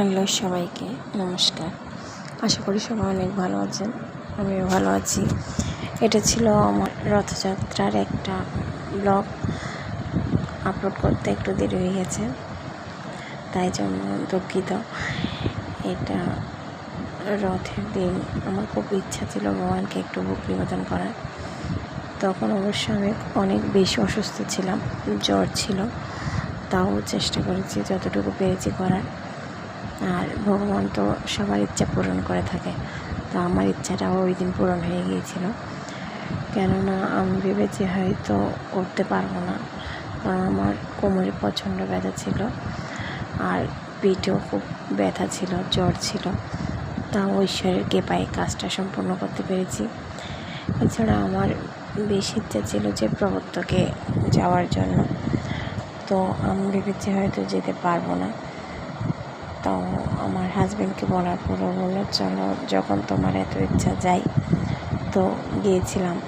Hello সবাইকে, নমস্কার। আশা করি সবাই অনেক ভালো আছেন, আমিও ভালো আছি। এটা ছিল আমার রথযাত্রার একটা ব্লগ। আপলোড করতে একটু দেরি হয়ে গেছে, তাই জন্য দুঃখিত। এটা রথের দিন, আমার খুব ইচ্ছা ছিল ভগবানকে একটু বুক নিবেদন করার। তখন অবশ্য আমি অনেক বেশি অসুস্থ ছিলাম, জ্বর ছিল, তাও চেষ্টা করেছি যতটুকু পেরেছি করার। আর ভগবান তো সবার ইচ্ছা পূরণ করে থাকে। তো আমার ইচ্ছাটাও ওই দিন পূরণ হয়ে গিয়েছিল। কেননা আমি ভেবেছি হয়তো করতে পারব না। কারণ আমার কোমরে প্রচণ্ড ব্যথা ছিল। আর পিঠেও খুব ব্যথা ছিল, জ্বর ছিল। তাও ঈশ্বরের কৃপায় কাজটা সম্পূর্ণ করতে পেরেছি। এছাড়া আমার বেশি ইচ্ছা ছিল যে প্রবর্তকে যাওয়ার জন্য। তো আমি ভেবেছি হয়তো যেতে পারব না। তো আমার হাজব্যান্ডকে বলার পরও বলল, চলো, যখন তোমার এত ইচ্ছা যাই তো গিয়েছিলাম।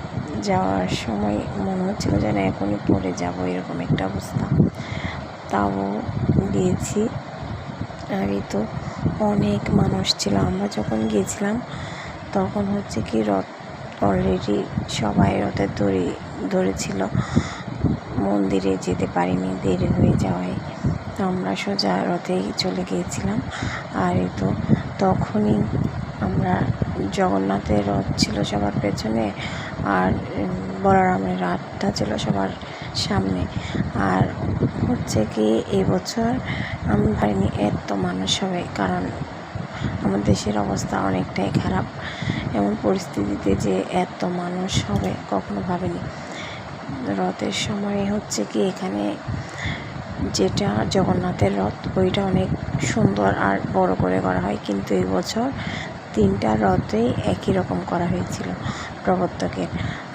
যাওয়ার সময় মনে হচ্ছিল যেন এখনই পড়ে যাব, এরকম একটা অবস্থা। তাও গিয়েছি। আর তো অনেক মানুষ ছিল। আমরা যখন গিয়েছিলাম, তখন হচ্ছে কি রথ অলরেডি সবাই রথের দড়ি ধরেছিল। মন্দিরে যেতে পারিনি, দেরি হয়ে যাওয়ায়। তো আমরা সোজা রথেই চলে গিয়েছিলাম। আর এই তো তখনই আমরা জগন্নাথের রথ ছিল সবার পেছনে আর বলরামের রাতটা ছিল সবার সামনে। আর হচ্ছে কি এবছর আমি ভাবিনি এত মানুষ হবে, কারণ আমার দেশের অবস্থা অনেকটাই খারাপ। এমন পরিস্থিতিতে যে এত মানুষ হবে, কখনো ভাবিনি। রথের সময় হচ্ছে কি, এখানে যেটা জগন্নাথের রথ ওইটা অনেক সুন্দর আর বড় করে করা হয়। কিন্তু এই বছর তিনটা রথেই একই রকম করা হয়েছিল প্রবর্তকের।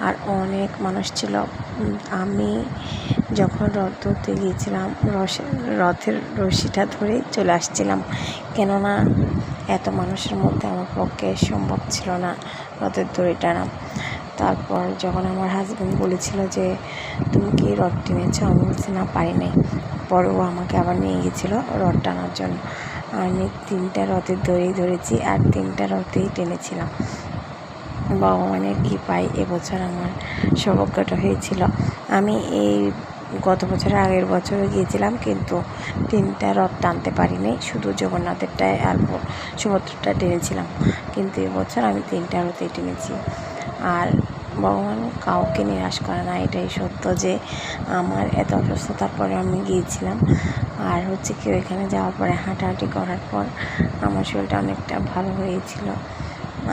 আর অনেক মানুষ ছিল। আমি যখন রথ ধরতে গিয়েছিলাম রথের রশিটা ধরে চলে আসছিলাম। কেননা এত মানুষের মধ্যে আমার পক্ষে সম্ভব ছিল না রথের দড়ি টানা। তারপর যখন আমার হাজব্যান্ড বলেছিল যে, তুমি কি রথ টেনেছো? আমি বলছি, না, পারি নাই। পরে ও আমাকে আবার নিয়ে গেছিল রথ টানার জন্য। আমি তিনটা রথের ধরেই ধরেছি আর তিনটা রথেই টেনেছিলাম। ভগবানের কৃপায় এবছর আমার সৌভাগ্যটা হয়েছিল। আমি এই গত বছর আগের বছরও গিয়েছিলাম, কিন্তু তিনটা রথ টানতে পারিনি। শুধু জগন্নাথেরটায় আর সুভদ্রটা টেনেছিলাম। কিন্তু এবছর আমি তিনটা রথেই টেনেছি। আর ভগবান কাউকে নিরাশ করে না, এটাই সত্য যে আমার এত অসুস্থতার পরে আমি গিয়েছিলাম। আর হচ্ছে কি, ওইখানে যাওয়ার পরে হাঁটাহাঁটি করার পর আমার শরীরটা অনেকটা ভালো হয়েছিল।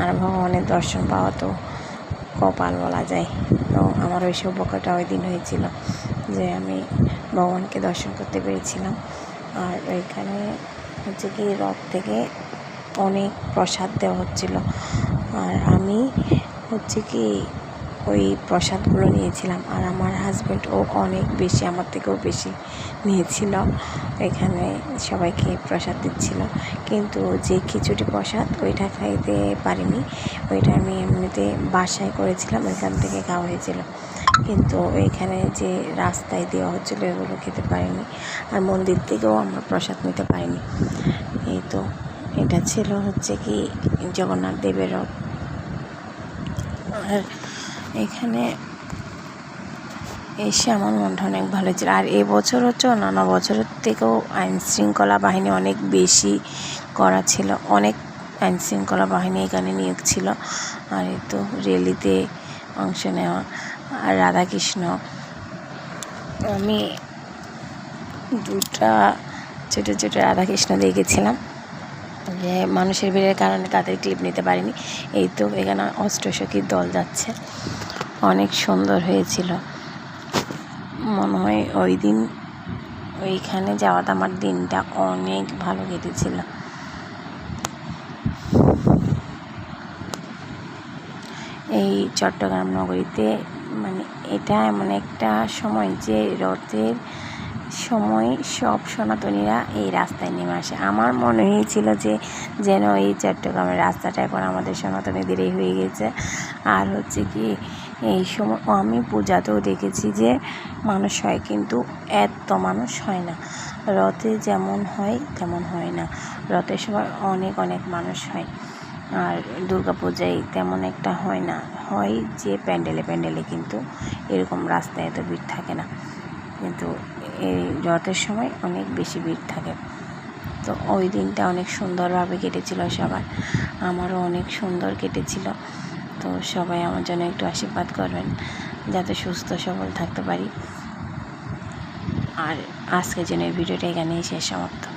আর ভগবানের দর্শন পাওয়া তো কপাল বলা যায়। তো আমার ওই সৌভাগ্যটা ওই দিন হয়েছিল যে আমি ভগবানকে দর্শন করতে পেরেছিলাম। আর ওইখানে হচ্ছে কি, রথ থেকে অনেক প্রসাদ দেওয়া হচ্ছিল। আর আমি হচ্ছে কি ওই প্রসাদগুলো নিয়েছিলাম। আর আমার হাজব্যান্ড ও অনেক বেশি, আমার থেকেও বেশি নিয়েছিল। এখানে সবাইকে প্রসাদ দিচ্ছিল। কিন্তু যে খিচুড়ি প্রসাদ ওইটা খাইতে পারিনি। ওইটা আমি এমনিতে বাসায় করেছিলাম, ওইখান থেকে খাওয়া হয়েছিল। কিন্তু ওইখানে যে রাস্তায় দেওয়া হচ্ছিল, এগুলো খেতে পারিনি। আর মন্দির থেকেও আমরা প্রসাদ নিতে পারিনি। এই তো, এটা ছিল হচ্ছে কি জগন্নাথ দেবের আর এখানে এসে আমার মনটা অনেক ভালো ছিল আর এবছর হচ্ছে অন্যান্য বছরের থেকেও আইন শৃঙ্খলা বাহিনী অনেক বেশি করা ছিল। অনেক আইন শৃঙ্খলা বাহিনী এখানে নিয়োগ ছিল। আর এই তো র্যালিতে অংশ নেওয়া আর রাধাকৃষ্ণ। আমি দুটা ছোটো ছোটো রাধাকৃষ্ণ দেখেছিলাম। যে মানুষের ভিড়ের কারণে তাদের ক্লিপ নিতে পারিনি। এই তো এখানে অষ্টসখীর দল যাচ্ছে। অনেক সুন্দর হয়েছিল। মনে হয় ওই দিন ওইখানে যাওয়াতে আমার দিনটা অনেক ভালো কেটেছিল। এই চট্টগ্রাম নগরীতে মানে এটা এমন একটা সময় যে রথের সময় সব সনাতনীরা এই রাস্তায় নেমে আসে। আমার মনে হয়েছিল যে যেন এই চট্টগ্রামের রাস্তাটা এখন আমাদের সনাতনীদেরই হয়ে গেছে। আর হচ্ছে কি, এই সময় আমি পূজাতেও দেখেছি যে মানুষ হয় কিন্তু এত মানুষ হয় না। রথে যেমন হয়, তেমন হয় না। রথের সময় অনেক অনেক মানুষ হয়। আর দুর্গা পূজায় তেমন একটা হয় না। হয় যে প্যান্ডেলে প্যান্ডেলে কিন্তু এরকম রাস্তায় এত ভিড় থাকে না। কিন্তু এই রথের সময় অনেক বেশি ভিড় থাকে। তো ওই দিনটা অনেক সুন্দরভাবে কেটেছিল সবার। আমারও অনেক সুন্দর কেটেছিল। তো সবাই আমার জন্য একটু আশীর্বাদ করবেন, যাতে সুস্থ সবল থাকতে পারি। আর আজকের জন্য এই ভিডিওটা এখানেই শেষ, সমাপ্ত।